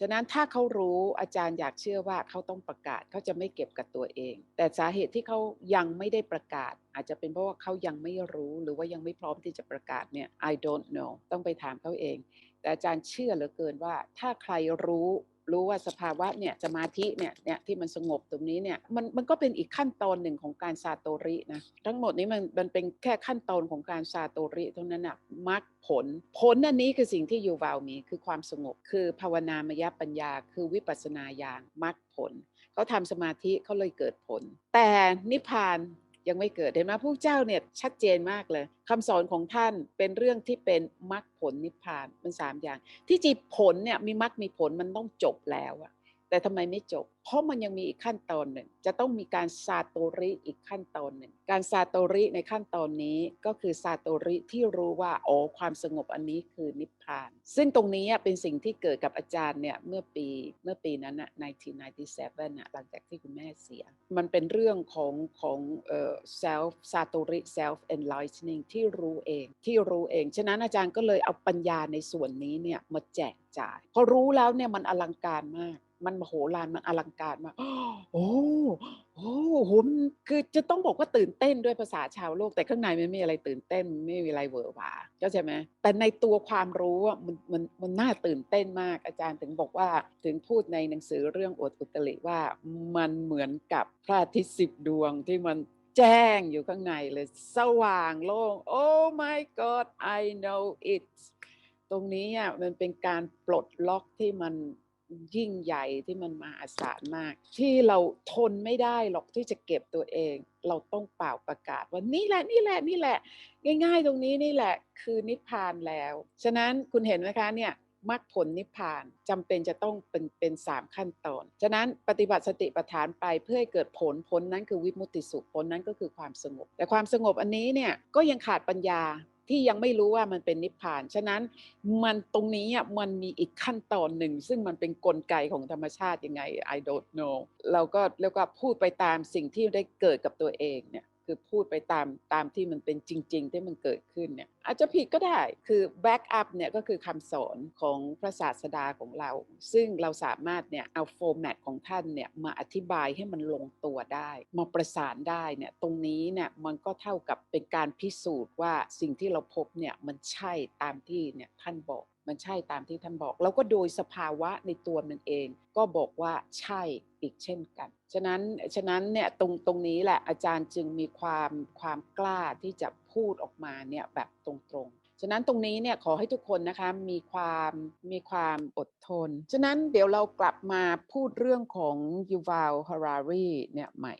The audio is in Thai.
ฉะนั้นถ้าเขารู้อาจารย์อยากเชื่อว่าเขาต้องประกาศเขาจะไม่เก็บกับตัวเอง แต่สาเหตุที่เขายังไม่ได้ประกาศ อาจจะเป็นเพราะว่าเขายังไม่รู้หรือว่ายังไม่พร้อมที่จะประกาศเนี่ย I don't know ต้องไปถามเขาเอง แต่อาจารย์เชื่อเหลือเกินว่า ถ้าใครรู้ รู้ว่าสภาวะเนี่ยสมาธิเนี่ยเนี่ยที่มันสงบตรงนี้เนี่ยมันมันก็เป็นอีกขั้นตอนหนึ่งของการซาโตรินะทั้งหมดนี้มันมันเป็นแค่ขั้นตอนของการซาโตริเท่านั้นนะมรรคผล ผลอันนี้คือสิ่งที่ยูวาวมีคือความสงบ คือภาวนามยปัญญา คือวิปัสสนาญาณมรรคผลเขาทำสมาธิเขาเลยเกิดผล แต่นิพพาน ยังไม่เกิดเห็นไหมผู้เจ้าเนี่ยชัดเจนมากเลยคำสอนของท่านเป็นเรื่องที่เป็นมรรคผลนิพพานมันสามอย่าง ที่จริงผลเนี่ยมีมรรคมีผลมันต้องจบแล้วอะ แต่ทำไมไม่จบ เพราะมันยังมีอีกขั้นตอนหนึ่ง จะต้องมีการซาโตริอีกขั้นตอนหนึ่ง การซาโตริในขั้นตอนนี้ก็คือซาโตริที่รู้ว่าอ๋อความสงบอันนี้คือนิพพาน ซึ่งตรงนี้เป็นสิ่งที่เกิดกับอาจารย์เนี่ยเมื่อปีเมื่อปีนั้นนะ1997น่ะหลังจากที่คุณแม่เสีย มันเป็นเรื่องของของเอ่อ self ซาโตริ self enlightening ที่รู้เองที่รู้เอง ฉะนั้นอาจารย์ก็เลยเอาปัญญาในส่วนนี้เนี่ยมาแจกจ่าย พอรู้แล้วเนี่ยมันอลังการมาก มันมโหฬารมันอลังการมากโอ้โอ้โหมันคือจะต้องบอกว่าตื่นเต้นด้วยภาษาชาวโลกแต่ข้างในมันไม่มีอะไรตื่นเต้นไม่มีอะไรเวอหวาเข้าใจไหมแต่ในตัวความรู้อะมันมันมันน่าตื่นเต้นมากอาจารย์ถึงบอกว่าถึงพูดในหนังสือเรื่องอดอุตริว่ามันเหมือนกับพระอาทิตย์สิบดวงที่มันแจ้งอยู่ข้างในเลย สว่างโล่ง Oh my God I know it ตรงนี้อะมันเป็นการปลดล็อกที่มัน ยิ่งใหญ่ที่มันมหาศาลมาก ที่เราทนไม่ได้หรอกที่จะเก็บตัวเอง เราต้องเป่าประกาศว่านี่แหละนี่แหละนี่แหละ ง่าย ๆ ตรงนี้นี่แหละคือนิพพานแล้ว ฉะนั้นคุณเห็นไหมคะเนี่ยมรรคผลนิพพานจำเป็นจะต้องเป็นเป็นสามขั้นตอน ฉะนั้นปฏิบัติสติปัฏฐานไปเพื่อให้เกิดผลผลนั้นคือวิมุตติสุขผลนั้นก็คือความสงบ แต่ความสงบอันนี้เนี่ยก็ยังขาดปัญญา ที่ยังไม่รู้ว่ามันเป็นนิพพาน ฉะนั้นมันตรงนี้มันมีอีกขั้นตอนหนึ่ง ซึ่งมันเป็นนกลไกของธรรมชาติยังไง I don't know เราก็เรียกว่าพูดไปตามสิ่งที่ได้เกิดกับตัวเองเนี่ยคือพูดไปตามตามที่มันเป็นจริง ๆ ที่มันเกิดขึ้นเนี่ย อาจจะผิดก็ได้คือ back up เนี่ยก็คือคำสอนของพระศาสดาของเรา ซึ่งเราสามารถเนี่ยเอาโฟร์แมตของท่านเนี่ยมาอธิบายให้มันลงตัวได้ มาประสานได้เนี่ยตรงนี้เนี่ยมันก็เท่ากับเป็นการพิสูจน์ว่าสิ่งที่เราพบเนี่ยมันใช่ตามที่เนี่ยท่านบอกมันใช่ตามที่ท่านบอก แล้วก็โดยสภาวะในตัวมันเอง ก็บอกว่าใช่อีกเช่นกัน ฉะนั้นฉะนั้นเนี่ยตรงตรงนี้แหละอาจารย์จึงมีความความกล้าที่จะ พูดออกมาเนี่ยแบบตรงๆ ฉะนั้นตรงนี้เนี่ยขอให้ทุกคนนะคะมีความมีความอดทน ฉะนั้นเดี๋ยวเรากลับมาพูดเรื่องของยูวาลฮารารีเนี่ยใหม่